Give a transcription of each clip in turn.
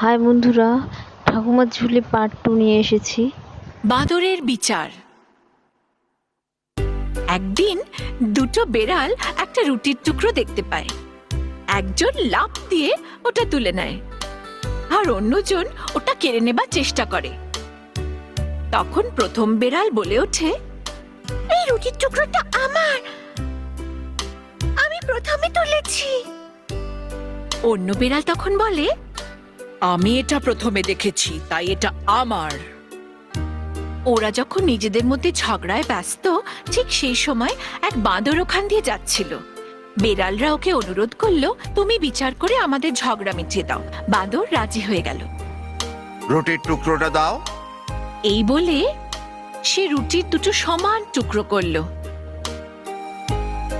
High বন্ধুরা, ঠাকুমার ঝুলি part two নিয়ে এসেছি। বাঁদরের বিচার। একদিন দুটো বেড়াল একটা রুটির টুকরো দেখতে পায়। একজন লাফ দিয়ে ওটা তুলে নেয়, আর অন্যজন ওটা কেড়ে নেবার চেষ্টা করে। তখন প্রথম বেড়াল বলে ওঠে, এই রুটির টুকরোটা আমার। আমি প্রথমে তুলেছি। অন্য বেড়াল তখন বলে আমি এটা প্রথমে দেখেছি তাই এটা আমার। ওরা যখন নিজেদের মধ্যে ঝগড়ায় ব্যস্ত ঠিক সেই সময় এক বাঁদর ওখান দিয়ে যাচ্ছিল। বেড়ালরা ওকে অনুরোধ করল তুমি বিচার করে আমাদের ঝগড়া মিটিয়ে দাও। বাঁদর রাজি হয়ে গেল। রুটির টুকরোটা দাও। এই বলে সে রুটির দুটো সমান টুকরো করল।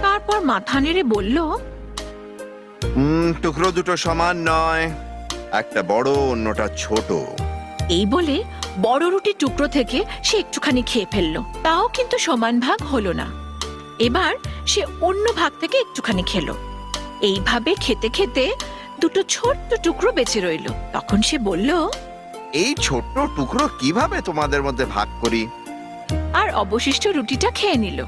তারপর মাথা নেড়ে বলল টুকরো দুটো সমান নয়। একটা বড় অন্যটা ছোট। এই বলে বড় রুটির টুকরো থেকে সে একটুখানি খেয়ে ফেলল। তাও কিন্তু সমান ভাগ হলো না। এবার সে অন্য ভাগ থেকে একটুখানি খেলো। এইভাবে খেতে খেতে দুটো ছোট্ট টুকরো বেঁচে রইল। তখন সে বলল এই ছোট্ট টুকরো কীভাবে তোমাদের মধ্যে ভাগ করি? আর অবশিষ্ট রুটিটা খেয়ে নিল।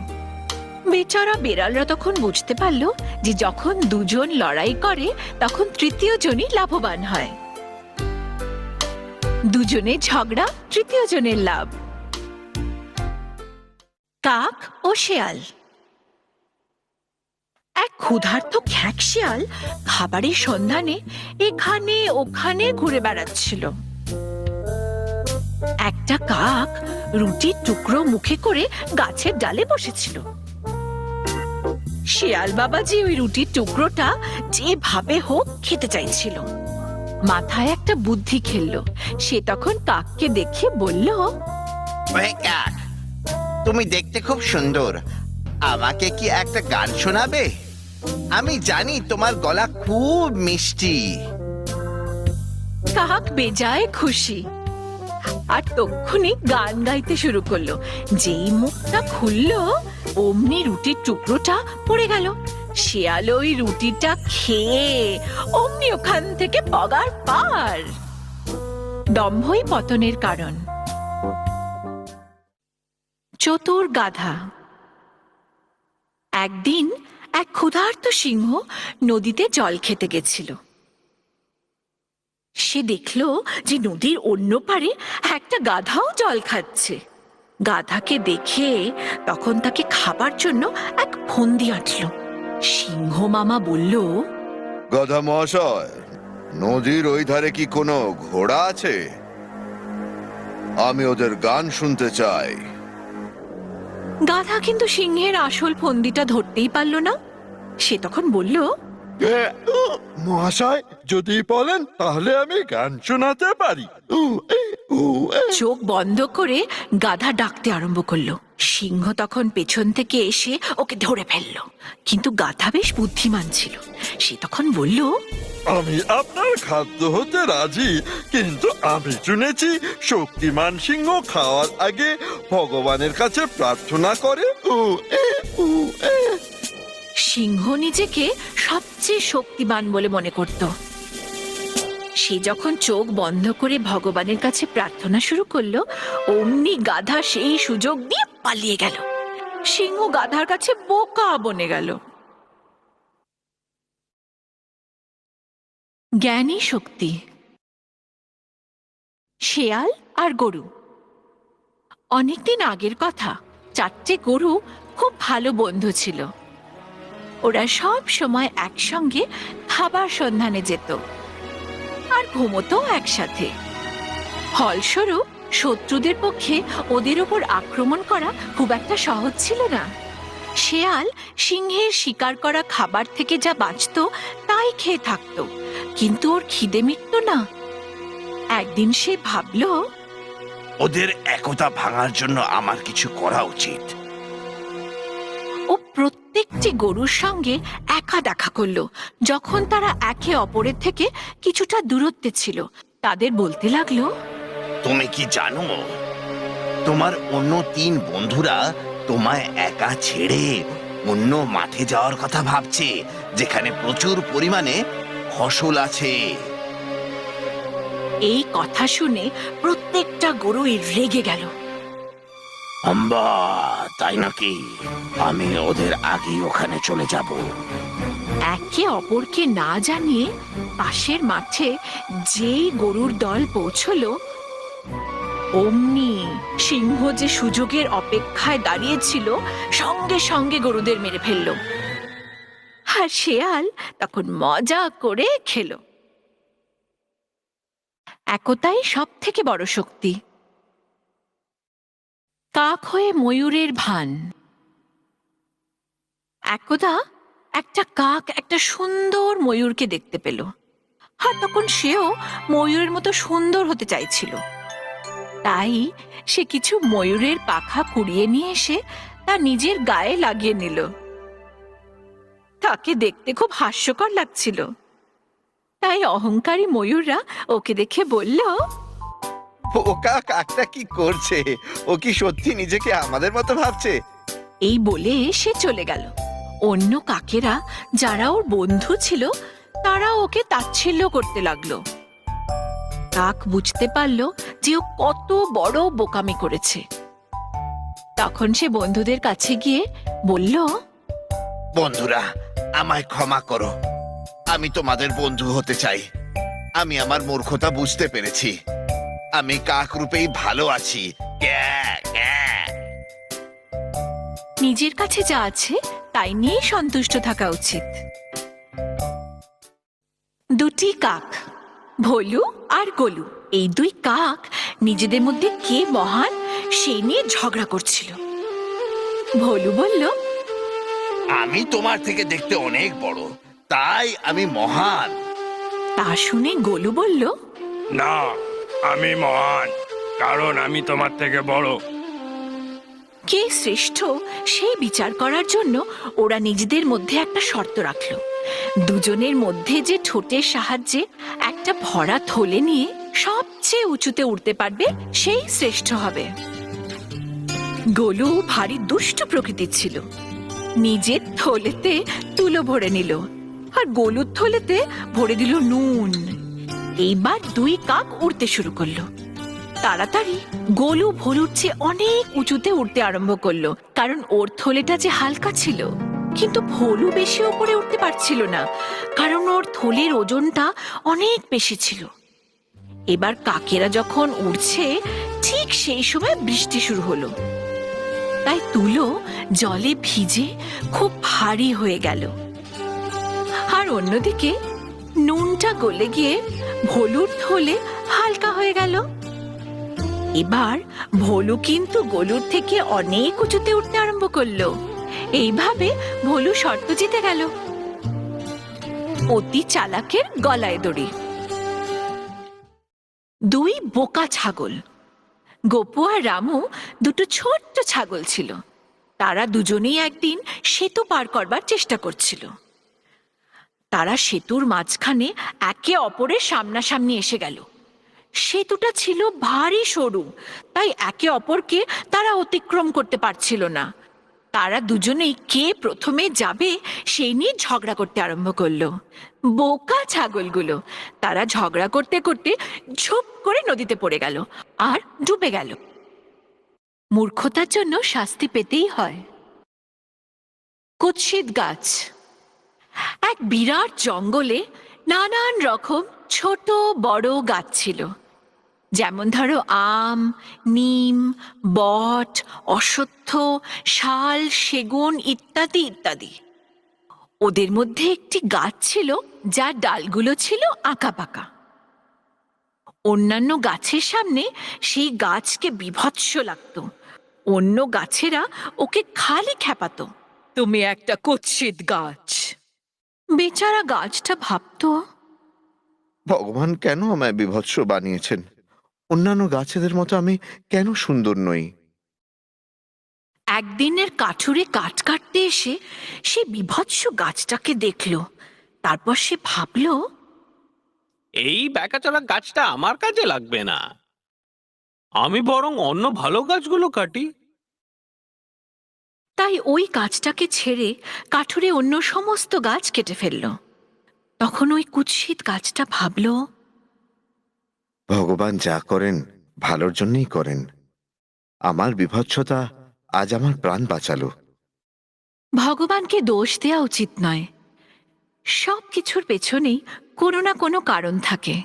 বেচারা বেড়ালরা তখন বুঝতে পারল যে যখন দুজন লড়াই করে, তখন তৃতীয় জনই লাভবান হয়। দুজনে ঝগড়া তৃতীয় জনের লাভ। কাক ও শেয়াল। এক ক্ষুধার্ত খ্যাক শিয়াল খাবারের সন্ধানে এখানে ওখানে ঘুরে বেড়াচ্ছিল। একটা কাক রুটির টুকরো মুখে করে গাছের ডালে বসেছিল। শিয়াল বাবাজি ওই রুটির টুকরোটা যেভাবে হোক খেতে চাইছিল। মাথায় একটা বুদ্ধি খেললো। সে তখন কাককে দেখে বলল ওহে কাক তুমি দেখতে খুব সুন্দর। আমাকে কি একটা গান শোনাবে? আমি জানি তোমার গলা খুব মিষ্টি। কাক বেজায় খুশি। আর তক্ষুনি গান গাইতে শুরু করল। যেই মুখটা খুললো অমনি রুটির টুকরোটা পড়ে গেল। শিয়াল ওই রুটিটা খেয়ে অমনি ওখান থেকে পগার পার। দম্ভই পতনের কারণ। চতুর গাধা। একদিন এক ক্ষুধার্ত সিংহ নদীতে জল খেতে গেছিল। সে দেখল যে নদীর অন্য পারে একটা গাধাও জল খাচ্ছে। গাধাকে দেখে তখন তাকে খাবার জন্য এক ফন্দি আঁটল। সিংহ মামা বলল গধা মহাশয় নদীর ওই ধারে কি কোনো ঘোড়া আছে? আমি ওদের গান শুনতে চাই। গাধা কিন্তু সিংহের আসল ফন্দিটা ধরতেই পারল না। সে তখন বলল মহাশয় যদি বলেন তাহলে আমি গান শোনাতে পারি। চোখ বন্ধ করে গাধা ডাকতে আরম্ভ করল। সিংহ তখন পেছন থেকে এসে ওকে ধরে ফেলল। কিন্তু গাধা বেশ বুদ্ধিমান ছিল। সে তখন বলল আমি আপনার খাদ্য হতে রাজি কিন্তু আমি শুনেছি শক্তিমান সিংহ খাওয়ার আগে ভগবানের কাছে প্রার্থনা করে। সিংহ নিজেকে সবচেয়ে শক্তিমান বলে মনে করত। সে যখন চোখ বন্ধ করে ভগবানের কাছে প্রার্থনা শুরু করল, অমনি গাধা সেই সুযোগ দিয়ে পালিয়ে গেল। সিংহ গাধার কাছে বোকা বনে গেল। জ্ঞানী শক্তি, শেয়াল আর গরু। অনেকদিন আগের কথা, চারটে গরু খুব ভালো বন্ধু ছিল। ওরা সব সময় একসঙ্গে খাবার সন্ধানে যেত। আর ঘুমোতো একসাথে। ফলস্বরূপ শত্রুদের পক্ষে ওদের ওপর আক্রমণ করা খুব একটা সহজ ছিল না। শেয়াল সিংহের শিকার করা খাবার থেকে যা বাঁচত তাই খেয়ে থাকতো। কিন্তু ওর খিদে মিটত না। একদিন সে ভাবলো ওদের একতা ভাঙার জন্য আমার কিছু করা উচিত। ও প্রত্যেকটি গরুর সঙ্গে একা দেখা করল। যখন তারা একে অপরের থেকে কিছুটা দূরত্বে ছিল তাদের বলতে লাগল তুমি কি জানো? তোমার অন্য তিন বন্ধুরা তোমায় একা ছেড়ে অন্য মাঠে যাওয়ার কথা ভাবছে যেখানে প্রচুর পরিমাণে ফসল আছে। এই কথা শুনে প্রত্যেকটা গরুই রেগে গেল। আম্বা, তাই নাকি? আমি ওদের আগেই ওখানে চলে যাব। একে অপরকে না জানিয়ে পাশের মাঠে যেই গরুর দল পৌঁছলো, অমনি সিংহ যে সুযোগের অপেক্ষায় দাঁড়িয়েছিল, সঙ্গে সঙ্গে গরুদের মেরে ফেলল। আর শেয়াল তখন মজা করে খেলো। একতাই সব থেকে বড় শক্তি। কাক হয়ে ময়ূরের ভান। একদা একটা কাক একটা সুন্দর ময়ূরকে দেখতে পেল। আর তখন সেও ময়ূরের মতো সুন্দর হতে চাইছিল। তাই সে কিছু ময়ূরের পাখা কুড়িয়ে নিয়ে এসে তা নিজের গায়ে লাগিয়ে নিল। তাকে দেখতে খুব হাস্যকর লাগছিল। তাই অহংকারী ময়ূররা ওকে দেখে বলল ওকা কাকটা কি করছে? ও কি সত্যি নিজেকে আমাদের মতো ভাবছে? এই বলে সে চলে গেল। অন্য কাকেরা যারা ওর বন্ধু ছিল তারা ওকে তাচ্ছিল্য করতে লাগল। কাক বুঝতে পারল যে ও কত বড় বোকামি করেছে। তখন সে বন্ধুদের কাছে গিয়ে বলল বন্ধুরা আমায় ক্ষমা করো। আমি তোমাদের বন্ধু হতে চাই। আমি আমার মূর্খতা বুঝতে পেরেছি। আমি কাক রূপেই ভালো আছি। ক্যা, ক্যা। নিজের কাছে যা আছে তাই নিয়ে সন্তুষ্ট থাকা উচিত। দুটি কাক ভোলু আর গোলু। এই দুই কাক নিজেদের মধ্যে কে মহান সেই নিয়ে ঝগড়া করছিল। ভোলু বলল আমি তোমার থেকে দেখতে অনেক বড় তাই আমি মহান। তা শুনে গোলু বলল না আমি মহান, কারণ আমি তোমার থেকে বড়। কে শ্রেষ্ঠ সেই বিচার করার জন্য ওরা নিজেদের মধ্যে একটা শর্ত রাখল। দুজনের মধ্যে যে ঠোঁটের সাহায্যে একটা ভরা থলে নিয়ে সবচেয়ে উঁচুতে উঠতে পারবে, সেই শ্রেষ্ঠ হবে। গোলু ভারী দুষ্ট প্রকৃতির ছিল। নিজের থলেতে তুলো ভরে নিল, আর গোলুর থলেতে ভরে দিল নুন। এইবার দুই কাক উড়তে শুরু করল। তাড়াতাড়ি গোলু ভলুর চেয়ে অনেক উঁচুতে উঠতে আরম্ভ করল, কারণ ওর থলেটা যে হালকা ছিল। কিন্তু ভলু বেশি ওপরে উঠতে পারছিল না, কারণ ওর থলের ওজনটা অনেক বেশি ছিল। এবার কাকেরা যখন উড়ছে, ঠিক সেই সময় বৃষ্টি শুরু হলো। তাই তুলো জলে ভিজে খুব ভারী হয়ে গেল। আর অন্যদিকে নুনটা গলে গিয়ে ভলুর থলে হালকা হয়ে গেল। এবার ভলু কিন্তু গলুর থেকে অনেক উঁচুতে উঠতে আরম্ভ করল। এইভাবে ভোলু শর্ত জিতে গেল। অতি চালাকের গলায় দড়ি। দুই বোকা ছাগল, গোপু আর রামু দুটো ছোট্ট ছাগল ছিল। তারা দুজনেই একদিন সেতু পার করবার চেষ্টা করছিল। তারা সেতুর মাঝখানে একে অপরের সামনাসামনি এসে গেল। সেতুটা ছিল ভারী সরু, তাই একে অপরকে তারা অতিক্রম করতে পারছিল না। তারা দুজনেই কে প্রথমে যাবে সেই নিয়ে ঝগড়া করতে আরম্ভ করল। বোকা ছাগলগুলো, তারা ঝগড়া করতে করতে ঝুপ করে নদীতে পড়ে গেল আর ডুবে গেল। মূর্খতার জন্য শাস্তি পেতেই হয়। কুৎসিত গাছ এক বিরাট জঙ্গলে নানান রকম ছোট বড় গাছ ছিল। যেমন ধরো আম, নিম, বট, অশ্বত্থ, শাল, সেগুন ইত্যাদি ইত্যাদি। ওদের মধ্যে একটি গাছ ছিল যার ডালগুলো ছিল আঁকাপাকা অন্যান্য গাছের সামনে সেই গাছকে বিভৎস লাগতো। অন্য গাছেরা ওকে খালি খেপাতো তুমি একটা কুৎসিত গাছ। বেচারা গাছটা ভাবতো ভগবান কেন আমায় বিভৎস বানিয়েছেন? অন্যান্য গাছেদের মতো আমি কেন সুন্দর নই? একদিনের কাঠুরে কাঠ কাটতে এসে সে বিভৎস গাছটাকে দেখল তারপর সে ভাবল এই বেকাচলা গাছটা আমার কাজে লাগবে না। আমি বরং অন্য ভালো গাছগুলো কাটি। তাই ওই গাছটাকে ছেড়ে কাঠুরে অন্য সমস্ত গাছ কেটে ফেলল। তখন ওই কুৎসিত গাছটা ভাবল ভগবান যা করেন ভালোর জন্যই করেন। আমার বিভৎসতা আজ আমার প্রাণ বাঁচালো। ভগবানকে দোষ দেয়া উচিত নয়। সব কিছুর পেছনেই কোনো না কোনো কারণ থাকে।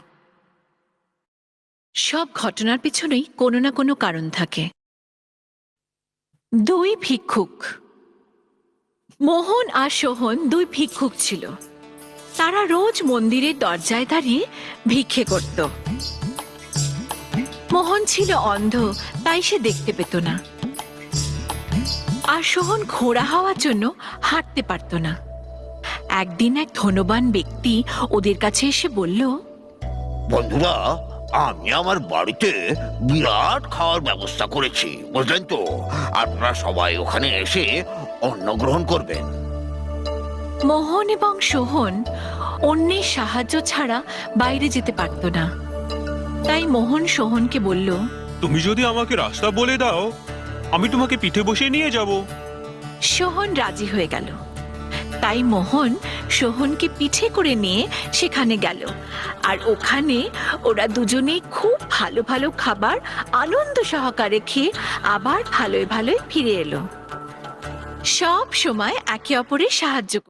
সব ঘটনার পেছনেই কোনো না কোনো কারণ থাকে। দুই ভিক্ষুক। মোহন আর সোহন দুই ভিক্ষুক ছিল। তারা রোজ মন্দিরের দরজায় দাঁড়িয়ে ভিক্ষে করত। মোহন ছিল অন্ধ, তাই সে দেখতে পেত না। আর সোহন খোড়া হওয়ার জন্য হাঁটতে পারত না। একদিন এক ধনবান ব্যক্তি ওদের কাছে এসে বলল, বন্ধুরা আমি আমার বাড়িতে বিরাট খাওয়ার ব্যবস্থা করেছি বুঝলেন তো? আপনারা সবাই ওখানে এসে অন্ন গ্রহণ করবেন। মোহন এবং সোহন অন্যের সাহায্য ছাড়া বাইরে যেতে পারত না। তাই মোহন সোহনকে বলল তুমি যদি আমাকে রাস্তা বলে দাও আমি তোমাকে পিঠে বসে নিয়ে যাব। সোহন রাজি হয়ে গেল। তাই মোহন সোহনকে পিঠে করে নিয়ে সেখানে গেল। আর ওখানে ওরা দুজনেই খুব ভালো ভালো খাবার আনন্দ সহকারে খেয়ে আবার ভালোই ভালোই ফিরে এলো। সব সময় একে অপরের সাহায্য